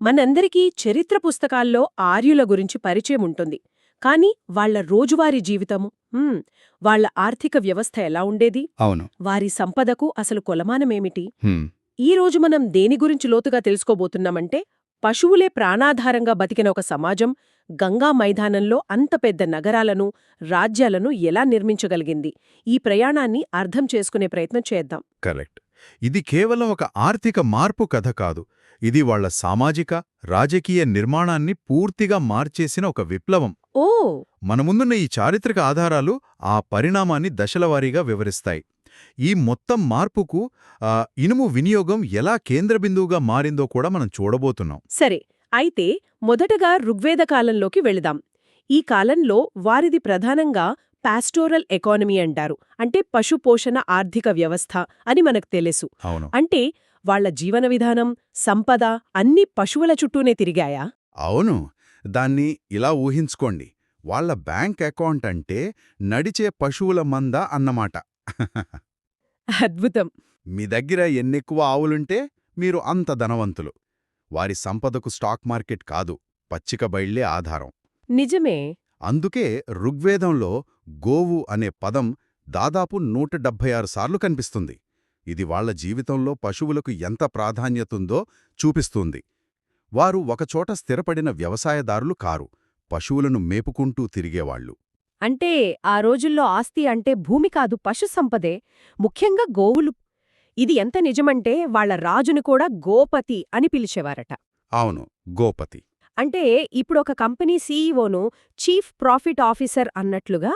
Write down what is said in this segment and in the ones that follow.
మనందరికీ చరిత్ర పుస్తకాల్లో ఆర్యుల గురించి పరిచయం ఉంటుంది. కాని వాళ్ళ రోజువారీ జీవితము వాళ్ళ ఆర్థిక వ్యవస్థ ఎలా ఉండేది? అవును. వారి సంపదకు అసలు కొలమానమేమిటి ఈ రోజు మనం దేని గురించి లోతుగా తెలుసుకోబోతున్నామంటే పశువులే ప్రాణాధారంగా బతికిన ఒక సమాజం గంగా మైదానంలో అంత పెద్ద నగరాలను రాజ్యాలను ఎలా నిర్మించగలిగింది? ఈ ప్రయాణాన్ని అర్థం చేసుకునే ప్రయత్నం చేద్దాం. కరెక్ట్. ఇది కేవలం ఒక ఆర్థిక మార్పు కథ కాదు. ఇది వాళ్ళ సామాజిక రాజకీయ నిర్మాణాన్ని పూర్తిగా మార్చేసిన ఒక విప్లవం. ఓ! మన ముందున్న ఈ చారిత్రక ఆధారాలు ఆ పరిణామాన్ని దశలవారీగా వివరిస్తాయి. ఈ మొత్తం మార్పుకు ఇనుము వినియోగం ఎలా కేంద్రబిందువుగా మారిందో కూడా మనం చూడబోతున్నాం. సరే అయితే మొదటగా ఋగ్వేద కాలంలోకి వెళదాం. ఈ కాలంలో వారిది ప్రధానంగా పాస్టోరల్ ఎకానమీ అంటారు. అంటే పశుపోషణ ఆర్థిక వ్యవస్థ అని మనకు తెలుసు. అవును. అంటే వాళ్ళ జీవన విధానం సంపద అన్నీ పశువుల చుట్టూనే తిరిగాయా? అవును. దాన్ని ఇలా ఊహించుకోండి. వాళ్ళ బ్యాంక్ అకౌంట్ అంటే నడిచే పశువుల మంద అన్నమాట. అద్భుతం. మీ దగ్గర ఎన్నెక్కువ ఆవులుంటే మీరు అంత ధనవంతులు. వారి సంపదకు స్టాక్ మార్కెట్ కాదు పచ్చిక బయళ్ళే ఆధారం. నిజమే. అందుకే ఋగ్వేదంలో గోవు అనే పదం దాదాపు నూట సార్లు కనిపిస్తుంది. ఇది వాళ్ళ జీవితంలో పశువులకు ఎంత ప్రాధాన్యతుందో చూపిస్తుంది. వారు ఒకచోట స్థిరపడిన వ్యవసాయదారులు కారు పశువులను మేపుకుంటూ తిరిగేవాళ్ళు అంటే ఆ రోజుల్లో ఆస్తి అంటే భూమి కాదు పశు సంపదే. ముఖ్యంగా గోవులు. ఇది ఎంత నిజమంటే వాళ్ళ రాజును కూడా గోపతి అని పిలిచేవారట. అవును గోపతి. అంటే ఇప్పుడు ఒక కంపెనీ సీఈఓను చీఫ్ ప్రాఫిట్ ఆఫీసర్ అన్నట్లుగా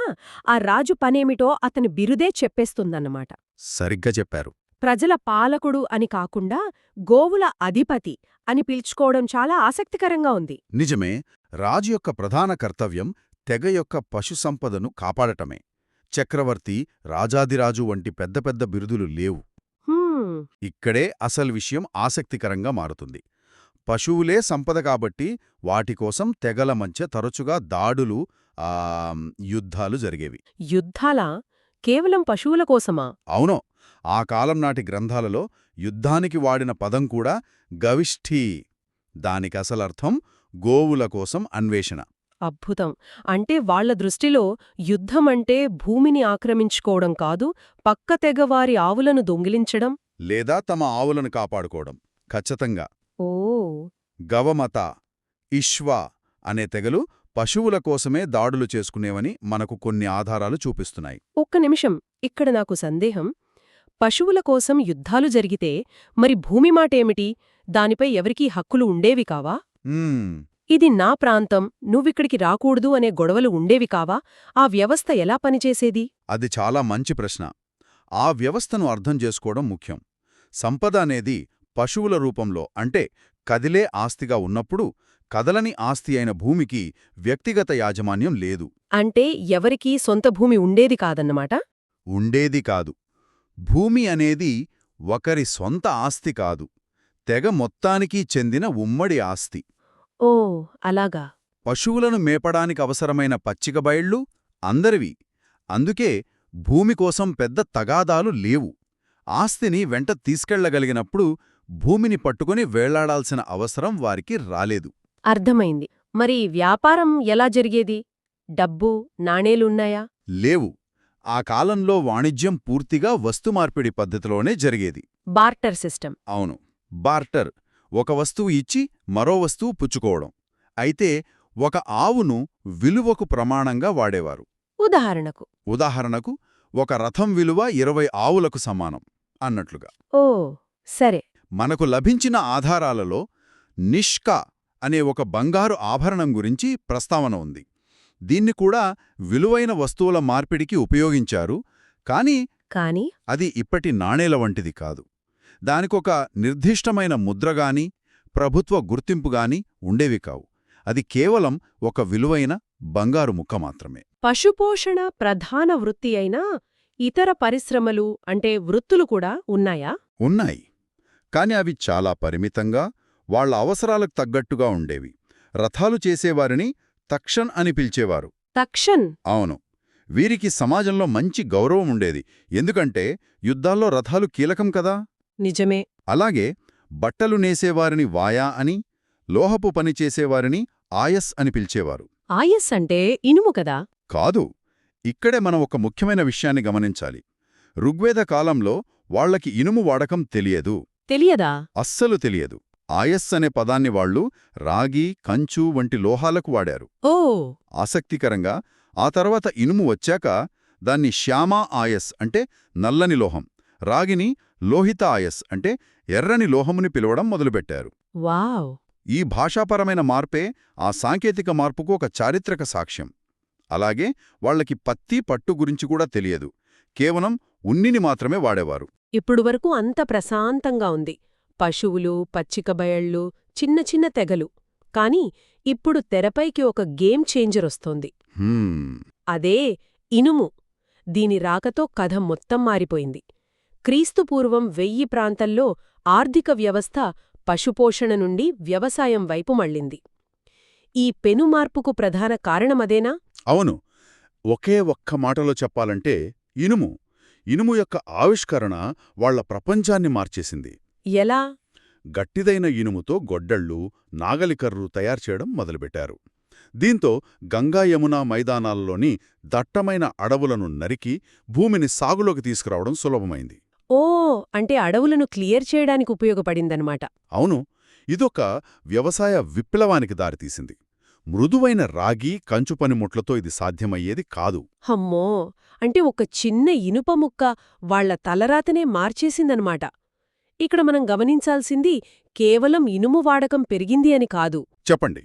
ఆ రాజు పనేమిటో అతని బిరుదే చెప్పేస్తుందన్నమాట. సరిగ్గా చెప్పారు. ప్రజల పాలకుడు అని కాకుండా గోవుల అధిపతి అని పిలుచుకోవడం చాలా ఆసక్తికరంగా ఉంది. నిజమే రాజు యొక్క ప్రధాన కర్తవ్యం తెగ యొక్క పశు సంపదను కాపాడటమే. చక్రవర్తి రాజాదిరాజు వంటి పెద్ద పెద్ద బిరుదులు లేవు. ఇక్కడే అసలు విషయం ఆసక్తికరంగా మారుతుంది. పశువులే సంపద కాబట్టి వాటికోసం తెగల మధ్య తరచుగా దాడులు ఆ, యుద్ధాలు జరిగేవి. యుద్ధాలా? కేవలం పశువుల కోసమా? అవునో. ఆ కాలం నాటి గ్రంథాలలో యుద్ధానికి వాడిన పదం కూడా గవిష్ఠీ. దానికసలర్థం గోవుల కోసం అన్వేషణ. అద్భుతం. అంటే వాళ్ళ దృష్టిలో యుద్ధమంటే భూమిని ఆక్రమించుకోవడం కాదు పక్క తెగవారి ఆవులను దొంగిలించడం? లేదా తమ ఆవులను కాపాడుకోవడం. ఖచ్చితంగా. ఓ. గవమత ఇష్వ అనే తెగలు పశువుల కోసమే దాడులు చేసుకునేవని మనకు కొన్ని ఆధారాలు చూపిస్తున్నాయి. ఒక్క నిమిషం ఇక్కడ నాకు సందేహం. పశువుల కోసం యుద్ధాలు జరిగితే మరి భూమి మాటేమిటి? దానిపై ఎవరికీ హక్కులు ఉండేవి కావా? ఇది నా ప్రాంతం నువ్విక్కడికి రాకూడదు అనే గొడవలు ఉండేవి కావా? ఆ వ్యవస్థ ఎలా పనిచేసేది? అది చాలా మంచి ప్రశ్న. ఆ వ్యవస్థను అర్థం చేసుకోవడం ముఖ్యం. సంపద అనేది పశువుల రూపంలో అంటే కదిలే ఆస్తిగా ఉన్నప్పుడు కదలని ఆస్తి అయిన భూమికి వ్యక్తిగత యాజమాన్యం లేదు. అంటే ఎవరికీ సొంత భూమి ఉండేది కాదన్నమాట? ఉండేది కాదు. భూమి అనేది ఒకరి సొంత ఆస్తి కాదు. తెగ మొత్తానికి చెందిన ఉమ్మడి ఆస్తి. ఓ అలాగా. పశువులను మేపడానికి అవసరమైన పచ్చిక బయళ్ళు అందరివి. అందుకే భూమి కోసం పెద్ద తగాదాలు లేవు. ఆస్తిని వెంట తీసుకెళ్ళగలిగినప్పుడు భూమిని పట్టుకుని వేళ్ళాడాల్సిన అవసరం వారికి రాలేదు. అర్థమైంది. మరి వ్యాపారం ఎలా జరిగేది? డబ్బు నాణేలున్నాయా లేవు. ఆ కాలంలో వాణిజ్యం పూర్తిగా వస్తుమార్పిడి పద్ధతిలోనే జరిగేది. Barter system. అవును. బార్టర్ ఒక వస్తువు ఇచ్చి మరో వస్తువు పుచ్చుకోవడం. అయితే ఒక ఆవును విలువకు ప్రమాణంగా వాడేవారు. ఉదాహరణకు. ఉదాహరణకు ఒక రథం విలువ ఇరవై ఆవులకు సమానం అన్నట్లుగా. ఓ సరే. మనకు లభించిన ఆధారాలలో నిష్క అనే ఒక బంగారు ఆభరణం గురించి ప్రస్తావన ఉంది. దీన్ని కూడా విలువైన వస్తువుల మార్పిడికి ఉపయోగించారు కానీ కాని అది ఇప్పటి నాణేల వంటిది కాదు. దానికొక నిర్దిష్టమైన ముద్రగాని ప్రభుత్వ గుర్తింపుగాని ఉండేవి కావు. అది కేవలం ఒక విలువైన బంగారు ముక్క మాత్రమే. పశుపోషణ ప్రధాన వృత్తి అయినా ఇతర పరిశ్రమలు అంటే వృత్తులు కూడా ఉన్నాయా? ఉన్నాయి. కాని అవి చాలా పరిమితంగా వాళ్ళ అవసరాలకు తగ్గట్టుగా ఉండేవి. రథాలు చేసేవారిని తక్షన్ అని పిలిచేవారు. తక్షన్ అవును. వీరికి సమాజంలో మంచి గౌరవం ఉండేది. ఎందుకంటే యుద్ధాల్లో రథాలు కీలకం కదా? నిజమే. అలాగే బట్టలు నేసేవారిని వాయా అని లోహపు పని చేసేవారిని ఆయస్ అని పిలిచేవారు. ఆయస్ అంటే ఇనుము కదా? కాదు. ఇక్కడే మనం ఒక ముఖ్యమైన విషయాన్ని గమనించాలి. ఋగ్వేద కాలంలో వాళ్ళకి ఇనుము వాడకం తెలియదు. తెలియదా? అస్సలు తెలియదు. ఆయస్ అనే పదాన్ని వాళ్ళు రాగి కంచు వంటి లోహాలకు వాడారు. ఓ! ఆసక్తికరంగా ఆ తర్వాత ఇనుము వచ్చాక దాన్ని శ్యామా ఆయస్ అంటే నల్లని లోహం రాగిని లోహిత ఆయస్ అంటే ఎర్రని లోహముని పిలవడం మొదలుపెట్టారు. వావ్! ఈ భాషాపరమైన మార్పే ఆ సాంకేతిక మార్పుకు ఒక చారిత్రక సాక్ష్యం. అలాగే వాళ్ళకి పత్తి పట్టు గురించి కూడా తెలియదు. కేవలం ఉన్నిని మాత్రమే వాడేవారు. ఇప్పుడు వరకు అంత ప్రశాంతంగా ఉంది. పశువులు పచ్చిక బయళ్ళు చిన్న చిన్న తెగలు. కాని ఇప్పుడు తెరపైకి ఒక గేమ్ చేంజర్ వస్తోంది. అదే ఇనుము. దీని రాకతో కథ మొత్తం మారిపోయింది. క్రీస్తుపూర్వం వెయ్యి ప్రాంతంలో ఆర్థిక వ్యవస్థ పశుపోషణ నుండి వ్యవసాయం వైపు మళ్ళింది. ఈ పెనుమార్పుకు ప్రధాన కారణమదేనా? అవును. ఒకే ఒక్క మాటలో చెప్పాలంటే ఇనుము. ఇనుము యొక్క ఆవిష్కరణ వాళ్ళ ప్రపంచాన్ని మార్చేసింది. ఎలా? గట్టిదైన ఇనుముతో గొడ్డళ్ళు నాగలికర్రు తయారుచేయడం మొదలుపెట్టారు. దీంతో గంగా యమునా మైదానాల్లోని దట్టమైన అడవులను నరికి భూమిని సాగులోకి తీసుకురావడం సులభమైంది. ఓ అంటే అడవులను క్లియర్ చేయడానికి ఉపయోగపడిందనమాట అవును ఇదొక వ్యవసాయ విప్లవానికి దారితీసింది. మృదువైన రాగి కంచు పనిముట్లతో ఇది సాధ్యమయ్యేది కాదు. హమ్మో అంటే ఒక చిన్న ఇనుప ముక్క వాళ్ళ తలరాతనే మార్చేసిందనమాట. ఇక్కడ మనం గమనించాల్సింది కేవలం ఇనుము వాడకం పెరిగింది అని కాదు. చెప్పండి.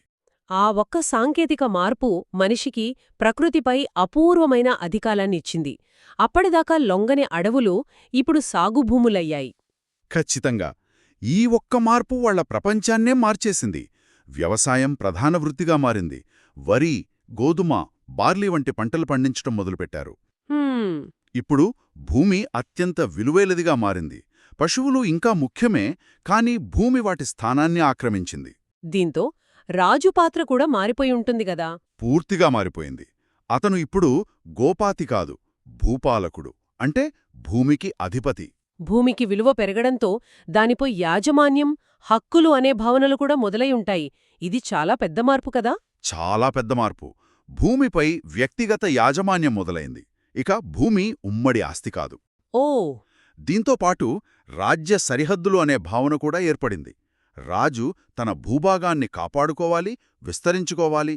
ఆ ఒక్క సాంకేతిక మార్పు మనిషికి ప్రకృతిపై అపూర్వమైన అధికారాన్నిచ్చింది. అప్పటిదాకా లొంగని అడవులు ఇప్పుడు సాగుభూములయ్యాయి. ఖచ్చితంగా. ఈ ఒక్క మార్పు వాళ్ళ ప్రపంచాన్నే మార్చేసింది. వ్యవసాయం ప్రధాన వృత్తిగా మారింది. వరి గోధుమ బార్లీ వంటి పంటలు పండించడం మొదలుపెట్టారు. ఇప్పుడు భూమి అత్యంత విలువైనదిగా మారింది. పశువులు ఇంకా ముఖ్యమే కాని భూమి వాటి స్థానాన్ని ఆక్రమించింది. దీంతో రాజు పాత్ర కూడా మారిపోయి ఉంటుంది గదా పూర్తిగా మారిపోయింది. అతను ఇప్పుడు గోపాతి కాదు భూపాలకుడు. అంటే భూమికి అధిపతి. భూమికి విలువ పెరగడంతో దానిపై యాజమాన్యం హక్కులు అనే భావనలు కూడా మొదలై ఉంటాయి. ఇది చాలా పెద్ద మార్పు కదా? చాలా పెద్ద మార్పు. భూమిపై వ్యక్తిగత యాజమాన్యం మొదలైంది. ఇక భూమి ఉమ్మడి ఆస్తి కాదు. ఓ! దీంతో పాటు రాజ్య సరిహద్దులు అనే భావన కూడా ఏర్పడింది. రాజు తన భూభాగాన్ని కాపాడుకోవాలి విస్తరించుకోవాలి.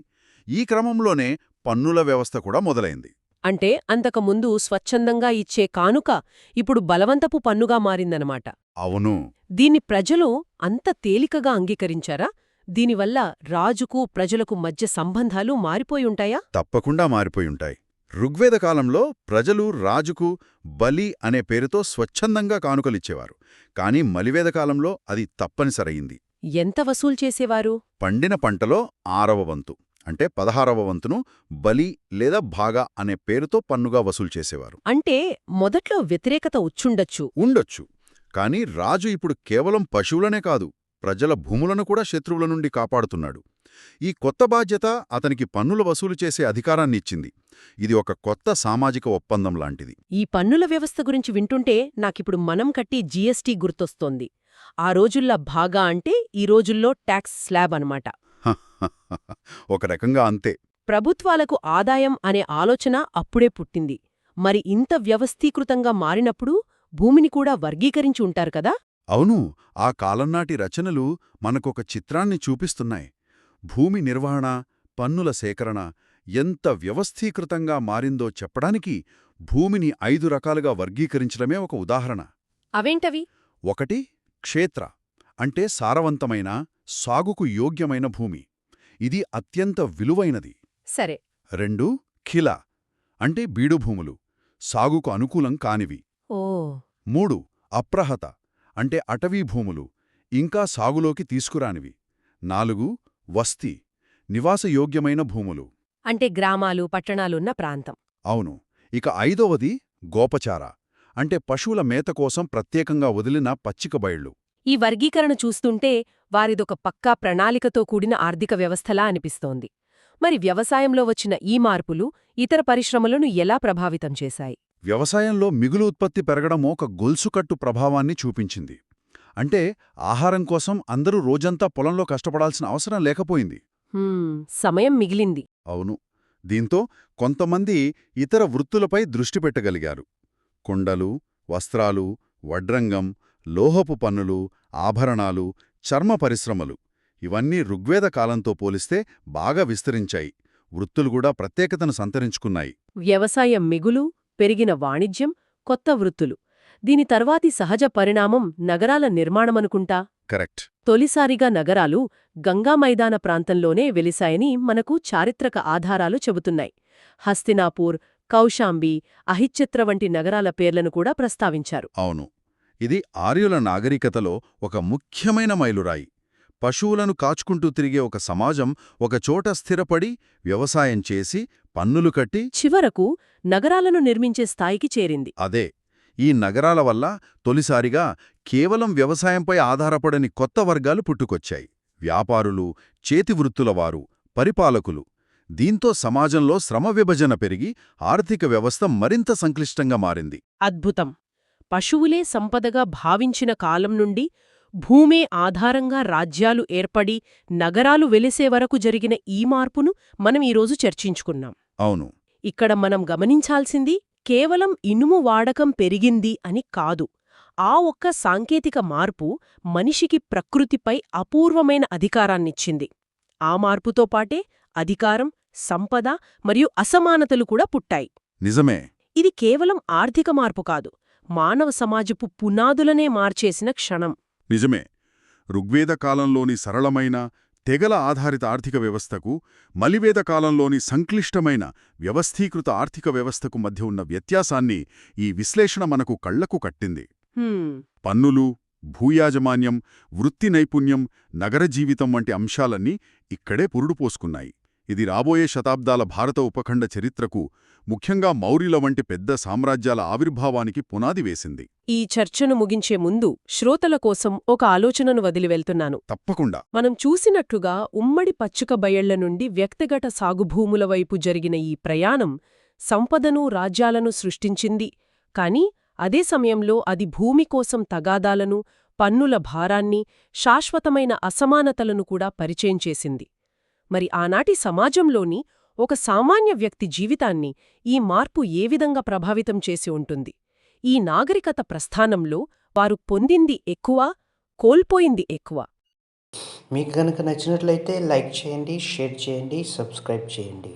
ఈ క్రమంలోనే పన్నుల వ్యవస్థ కూడా మొదలైంది. అంటే అంతకుముందు స్వచ్ఛందంగా ఇచ్చే కానుక ఇప్పుడు బలవంతపు పన్నుగా మారిందనమాట. అవును. దీన్ని ప్రజలు అంత తేలికగా అంగీకరించారా? దీనివల్ల రాజుకు ప్రజలకు మధ్య సంబంధాలు మారిపోయుంటాయా తప్పకుండా మారిపోయుంటాయి ఋగ్వేద కాలంలో ప్రజలు రాజుకు బలి అనే పేరుతో స్వచ్ఛందంగా కానుకలిచ్చేవారు కాని మలివేద కాలంలో అది తప్పనిసరయింది ఎంత వసూలు చేసేవారు? పండిన పంటలో ఆరవ వంతు అంటే పదహారవ వంతును బలి లేదా భాగా అనే పేరుతో పన్నుగా వసూలు చేసేవారు. అంటే మొదట్లో వ్యతిరేకత వచ్చుండొచ్చు. ఉండొచ్చు. కాని రాజు ఇప్పుడు కేవలం పశువులనే కాదు ప్రజల భూములను కూడా శత్రువుల నుండి కాపాడుతున్నాడు. ఈ కొత్త బాధ్యత అతనికి పన్నుల వసూలు చేసే అధికారాన్ని ఇచ్చింది. ఇది ఒక కొత్త సామాజిక ఒప్పందం లాంటిది. ఈ పన్నుల వ్యవస్థ గురించి వింటుంటే నాకిప్పుడు మనం కట్టి జీఎస్టీ గుర్తొస్తోంది. ఆ రోజుల్లో భాగా అంటే ఈ రోజుల్లో ట్యాక్స్ స్లాబ్ అనమాట ఒక రకంగా అంతే. ప్రభుత్వాలకు ఆదాయం అనే ఆలోచన అప్పుడే పుట్టింది. మరి ఇంత వ్యవస్థీకృతంగా మారినప్పుడు భూమిని కూడా వర్గీకరించి ఉంటారు కదా? అవును ఆ కాలంనాటి రచనలు మనకొక చిత్రాన్ని చూపిస్తున్నాయి. భూమి నిర్వహణ పన్నుల సేకరణ ఎంత వ్యవస్థీకృతంగా మారిందో చెప్పడానికి భూమిని ఐదు రకాలుగా వర్గీకరించడమే ఒక ఉదాహరణ. అవేంటవి? ఒకటి క్షేత్ర అంటే సారవంతమైన సాగుకు యోగ్యమైన భూమి. ఇది అత్యంత విలువైనది. సరే. రెండు ఖిల అంటే బీడుభూములు. సాగుకు అనుకూలం కానివి. మూడు అప్రహత అంటే అటవీ భూములు ఇంకా సాగులోకి తీసుకురానివి. నాలుగు వస్తి నివాసయోగ్యమైన భూములు. అంటే గ్రామాలు పట్టణాలున్న ప్రాంతం. అవును. ఇక ఐదవది గోపచార అంటే పశువుల మేత కోసం ప్రత్యేకంగా వదిలిన పచ్చిక బయళ్ళు. ఈ వర్గీకరణ చూస్తుంటే వారిదొక పక్కా ప్రణాళికతో కూడిన ఆర్థిక వ్యవస్థలా అనిపిస్తోంది. మరి వ్యవసాయంలో వచ్చిన ఈ మార్పులు ఇతర పరిశ్రమలను ఎలా ప్రభావితం చేశాయి? వ్యవసాయంలో మిగులు ఉత్పత్తి పెరగడం ఒక గొలుసుకట్టు ప్రభావాన్ని చూపించింది. అంటే ఆహారం కోసం అందరూ రోజంతా పొలంలో కష్టపడాల్సిన అవసరం లేకపోయింది. సమయం మిగిలింది. అవును. దీంతో కొంతమంది ఇతర వృత్తులపై దృష్టి పెట్టగలిగారు. కుండలు వస్త్రాలు వడ్రంగం లోహపు పన్నులు ఆభరణాలు చర్మ పరిశ్రమలు ఇవన్నీ ఋగ్వేద కాలంతో పోలిస్తే బాగా విస్తరించాయి. వృత్తులు కూడా ప్రత్యేకతను సంతరించుకున్నాయి. వ్యవసాయం మిగులు పెరిగిన వాణిజ్యం కొత్త వృత్తులు. దీని తర్వాతి సహజ పరిణామం నగరాల నిర్మాణమనుకుంటా? కరెక్ట్. తొలిసారిగా నగరాలు గంగా మైదాన ప్రాంతంలోనే వెలిశాయని మనకు చారిత్రక ఆధారాలు చెబుతున్నాయి. హస్తినాపూర్ కౌశాంబి అహిచ్ఛత్ర వంటి నగరాల పేర్లను కూడా ప్రస్తావించారు. అవును. ఇది ఆర్యుల నాగరికతలో ఒక ముఖ్యమైన మైలురాయి. పశువులను కాచుకుంటూ తిరిగే ఒక సమాజం ఒకచోట స్థిరపడి వ్యవసాయం చేసి పన్నులు కట్టి చివరకు నగరాలను నిర్మించే స్థాయికి చేరింది. అదే ఈ నగరాల వల్ల తొలిసారిగా కేవలం వ్యవసాయంపై ఆధారపడని కొత్త వర్గాలు పుట్టుకొచ్చాయి. వ్యాపారులు చేతివృత్తులవారు పరిపాలకులు. దీంతో సమాజంలో శ్రమ విభజన పెరిగి ఆర్థిక వ్యవస్థ మరింత సంక్లిష్టంగా మారింది. అద్భుతం! పశువులే సంపదగా భావించిన కాలం నుండి భూమే ఆధారంగా రాజ్యాలు ఏర్పడి నగరాలు వెలిసే వరకు జరిగిన ఈ మార్పును మనం ఈరోజు చర్చించుకున్నాం. అవును. ఇక్కడ మనం గమనించాల్సింది కేవలం ఇనుము వాడకం పెరిగింది అని కాదు. ఆ ఒక్క సాంకేతిక మార్పు మనిషికి ప్రకృతిపై అపూర్వమైన అధికారాన్నిచ్చింది. ఆ మార్పుతో పాటే అధికారం సంపద మరియు అసమానతలు కూడా పుట్టాయి. నిజమే. ఇది కేవలం ఆర్థిక మార్పు కాదు మానవ సమాజపు పునాదులనే మార్చేసిన క్షణం. నిజమే. ఋగ్వేద కాలంలోని సరళమైన తెగల ఆధారిత ఆర్థిక వ్యవస్థకు మలివేద కాలంలోని సంక్లిష్టమైన వ్యవస్థీకృత ఆర్థిక వ్యవస్థకు మధ్య ఉన్న వ్యత్యాసాన్ని ఈ విశ్లేషణ మనకు కళ్ళకు కట్టింది. పన్నులు భూయాజమాన్యం వృత్తి నైపుణ్యం నగర జీవితం వంటి అంశాలన్నీ ఇక్కడే పురుడుపోసుకున్నాయి ఇది రాబోయే శతాబ్దాల భారత ఉపఖండ చరిత్రకు ముఖ్యంగా మౌర్యుల వంటి పెద్ద సామ్రాజ్యాల ఆవిర్భావానికి పునాది వేసింది. ఈ చర్చను ముగించే ముందు శ్రోతల కోసం ఒక ఆలోచనను వదిలి వెళ్తున్నాను తప్పకుండా. మనం చూసినట్లుగా ఉమ్మడి పచ్చిక బయళ్ళ నుండి వ్యక్తిగత సాగుభూముల వైపు జరిగిన ఈ ప్రయాణం సంపదను రాజ్యాలను సృష్టించింది. కాని అదే సమయంలో అది భూమి కోసం తగాదాలను పన్నుల భారాన్ని శాశ్వతమైన అసమానతలను కూడా పరిచయం చేసింది. మరి ఆనాటి సమాజంలోని ఒక సామాన్య వ్యక్తి జీవితాన్ని ఈ మార్పు ఏ విధంగా ప్రభావితం చేసి ఉంటుంది? ఈ నాగరికత ప్రస్థానంలో వారు పొందింది ఎక్కువ కోల్పోయింది ఎక్కువ? మీకు కనుక నచ్చినట్లయితే లైక్ చేయండి షేర్ చేయండి సబ్స్క్రైబ్ చేయండి.